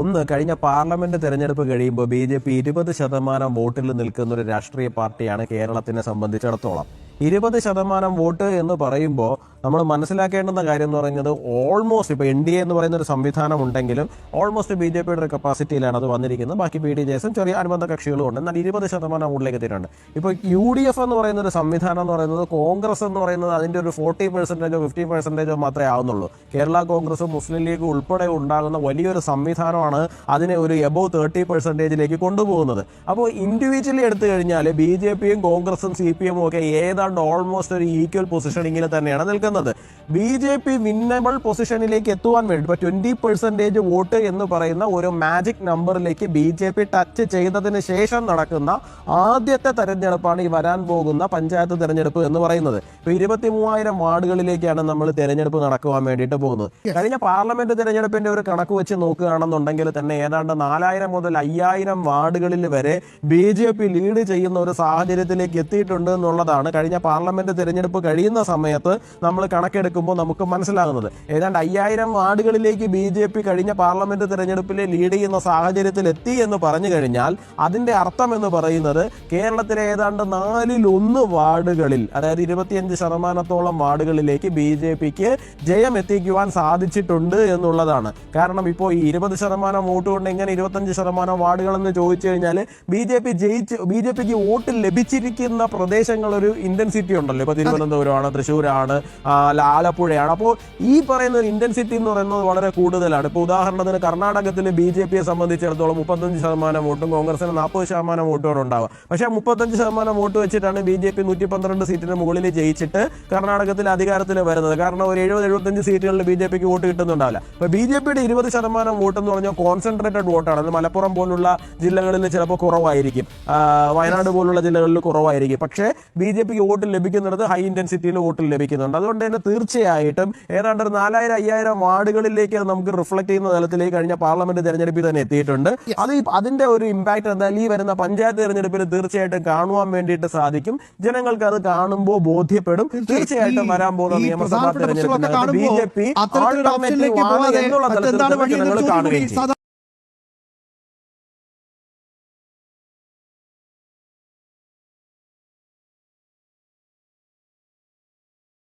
ഒന്ന് കഴിഞ്ഞ പാർലമെന്റ് തെരഞ്ഞെടുപ്പ് കഴിയുമ്പോൾ ബി ജെ പി ഇരുപത് ശതമാനം വോട്ടിൽ നിൽക്കുന്ന ഒരു രാഷ്ട്രീയ പാർട്ടിയാണ് കേരളത്തിനെ സംബന്ധിച്ചിടത്തോളം. ഇരുപത് ശതമാനം വോട്ട് എന്ന് പറയുമ്പോൾ നമ്മൾ മനസ്സിലാക്കേണ്ടുന്ന കാര്യം എന്ന് പറയുന്നത് ഓൾമോസ്റ്റ് ഇപ്പോൾ എൻ ഡി എ എന്ന് പറയുന്ന ഒരു സംവിധാനം ഉണ്ടെങ്കിലും ഓൾമോസ്റ്റ് ബി ജെ പിയുടെ ഒരു കപ്പാസിറ്റിയിലാണ് അത് വന്നിരിക്കുന്നത്. ബാക്കി ബി ഡി ജെ എസും ചെറിയ അനുബന്ധ കക്ഷികളും ഉണ്ട് എന്നാൽ ഇരുപത് ശതമാനം വോട്ടിലേക്ക് എത്തിയിട്ടുണ്ട്. ഇപ്പോൾ യു ഡി എഫ് എന്ന് പറയുന്ന ഒരു സംവിധാനം എന്ന് പറയുന്നത് കോൺഗ്രസ് എന്ന് പറയുന്നത് അതിന്റെ ഒരു ഫോർട്ടി പെർസെന്റേജോ ഫിഫ്റ്റി പെർസെന്റേജോ മാത്രമേ ആവുന്നുള്ളൂ. കേരള കോൺഗ്രസും മുസ്ലിം ലീഗ് ഉൾപ്പെടെ ഉണ്ടാകുന്ന വലിയൊരു സംവിധാനമാണ് അതിനെ ഒരു എബോവ് തേർട്ടി പെർസെന്റേജിലേക്ക് കൊണ്ടുപോകുന്നത്. അപ്പോൾ ഇൻഡിവിജ്വലി എടുത്തു കഴിഞ്ഞാൽ ബി ജെ പിയും കോൺഗ്രസും സി പി എമ്മും ഒക്കെ ഏതാണ്ട് ഓൾമോസ്റ്റ് ഒരു ഈക്വൽ പൊസിഷനിങ്ങിൽ തന്നെയാണ് നിൽക്കുന്നത്. ബി ജെ പി വിന്നബിൾ പൊസിഷനിലേക്ക് എത്തുവാൻ വേണ്ടി ഇപ്പോൾ ട്വന്റി പെർസെന്റേജ് വോട്ട് എന്ന് പറയുന്ന ഒരു മാജിക് നമ്പറിലേക്ക് ബി ജെ പി ടച്ച് ചെയ്തതിന് ശേഷം നടക്കുന്ന ആദ്യത്തെ തെരഞ്ഞെടുപ്പാണ് ഈ വരാൻ പോകുന്ന പഞ്ചായത്ത് തെരഞ്ഞെടുപ്പ് എന്ന് പറയുന്നത്. ഇപ്പോൾ ഇരുപത്തി മൂവായിരം വാർഡുകളിലേക്കാണ് നമ്മൾ തെരഞ്ഞെടുപ്പ് നടക്കുവാൻ വേണ്ടിയിട്ട് പോകുന്നത്. കഴിഞ്ഞ പാർലമെന്റ് തെരഞ്ഞെടുപ്പിന്റെ ഒരു കണക്ക് വെച്ച് നോക്കുകയാണെന്നുണ്ടെങ്കിൽ തന്നെ ഏതാണ്ട് നാലായിരം മുതൽ അയ്യായിരം വാർഡുകളിൽ വരെ ബി ജെ പി ലീഡ് ചെയ്യുന്ന ഒരു സാഹചര്യത്തിലേക്ക് എത്തിയിട്ടുണ്ട് എന്നുള്ളതാണ് കഴിഞ്ഞ പാർലമെന്റ് തിരഞ്ഞെടുപ്പ് കഴിയുന്ന സമയത്ത് നമ്മൾ കണക്കെടുക്കുമ്പോൾ നമുക്ക് മനസ്സിലാകുന്നത്. ഏതാണ്ട് അയ്യായിരം വാർഡുകളിലേക്ക് ബി ജെ പി കഴിഞ്ഞ പാർലമെന്റ് തിരഞ്ഞെടുപ്പിൽ ലീഡ് ചെയ്യുന്ന സാഹചര്യത്തിൽ എത്തി എന്ന് പറഞ്ഞു കഴിഞ്ഞാൽ അതിന്റെ അർത്ഥം എന്ന് പറയുന്നത് കേരളത്തിലെ ഏതാണ്ട് നാലിൽ ഒന്ന് വാർഡുകളിൽ അതായത് ഇരുപത്തിയഞ്ച് ശതമാനത്തോളം വാർഡുകളിലേക്ക് ബി ജെ പിക്ക് ജയം എത്തിക്കുവാൻ സാധിച്ചിട്ടുണ്ട് എന്നുള്ളതാണ്. കാരണം ഇപ്പോൾ ഈ ഇരുപത് ശതമാനം വോട്ട് കൊണ്ട് എങ്ങനെ ഇരുപത്തഞ്ച് ശതമാനം വാർഡുകൾ എന്ന് ചോദിച്ചു കഴിഞ്ഞാൽ ബി ജെ പി ജയിച്ച് ബി ജെ പിക്ക് വോട്ട് ലഭിച്ചിരിക്കുന്ന പ്രദേശങ്ങൾ ഒരു ഇന്റൻസിറ്റി ഉണ്ടല്ലോ. ഇപ്പൊ തിരുവനന്തപുരമാണ് തൃശ്ശൂരാണ് ആലപ്പുഴയാണ്. അപ്പോൾ ഈ പറയുന്ന ഒരു ഇന്റൻസിറ്റി എന്ന് പറയുന്നത് വളരെ കൂടുതലാണ്. ഇപ്പോൾ ഉദാഹരണത്തിന് കർണാടകത്തിൽ ബി ജെ പിയെ സംബന്ധിച്ചിടത്തോളം മുപ്പത്തഞ്ച് ശതമാനം വോട്ടും കോൺഗ്രസിന് നാൽപ്പത് ശതമാനം വോട്ടുകൾ ഉണ്ടാവുക. പക്ഷേ മുപ്പത്തഞ്ച് ശതമാനം വോട്ട് വെച്ചിട്ടാണ് ബി ജെ പി നൂറ്റി പന്ത്രണ്ട് സീറ്റിന് മുകളിൽ ജയിച്ചിട്ട് കർണാടകത്തിൽ അധികാരത്തിൽ വരുന്നത്. കാരണം ഒരു എഴുപത് എഴുപത്തഞ്ച് സീറ്റുകളിൽ ബി ജെ പിക്ക് വോട്ട് കിട്ടുന്നുണ്ടാവില്ല. അപ്പോൾ ബി ജെ പിയുടെ ഇരുപത് ശതമാനം വോട്ട് എന്ന് പറഞ്ഞാൽ കോൺസെൻട്രേറ്റഡ് വോട്ടാണ്. അത് മലപ്പുറം പോലുള്ള ജില്ലകളിൽ ചിലപ്പോൾ കുറവായിരിക്കും. വയനാട് പോലുള്ള ജില്ലകളിൽ കുറവായിരിക്കും. പക്ഷേ ബി ജെ പിക്ക് വോട്ട് ലഭിക്കുന്നിടത്ത് ഹൈ ഇന്റൻസിറ്റിയിൽ വോട്ട് ലഭിക്കുന്നുണ്ട്. അതുകൊണ്ട് തന്നെ തീർച്ചയായിട്ടും ഏതാണ്ട് ഒരു നാലായിരം അയ്യായിരം വാർഡുകളിലേക്ക് നമുക്ക് റിഫ്ലക്ട് ചെയ്യുന്ന തലത്തിലേക്ക് കഴിഞ്ഞ പാർലമെന്റ് തെരഞ്ഞെടുപ്പിൽ തന്നെ എത്തിയിട്ടുണ്ട്. അത് അതിന്റെ ഒരു ഇമ്പാക്ട് എന്തായാലും ഈ വരുന്ന പഞ്ചായത്ത് തെരഞ്ഞെടുപ്പിൽ തീർച്ചയായിട്ടും കാണുവാൻ വേണ്ടിയിട്ട് സാധിക്കും. ജനങ്ങൾക്ക് അത് കാണുമ്പോൾ ബോധ്യപ്പെടും. തീർച്ചയായിട്ടും വരാൻ പോകുന്ന നിയമസഭാ തെരഞ്ഞെടുപ്പിൽ ബി ജെ പി എന്നുള്ള ജനങ്ങൾ കാണുകയും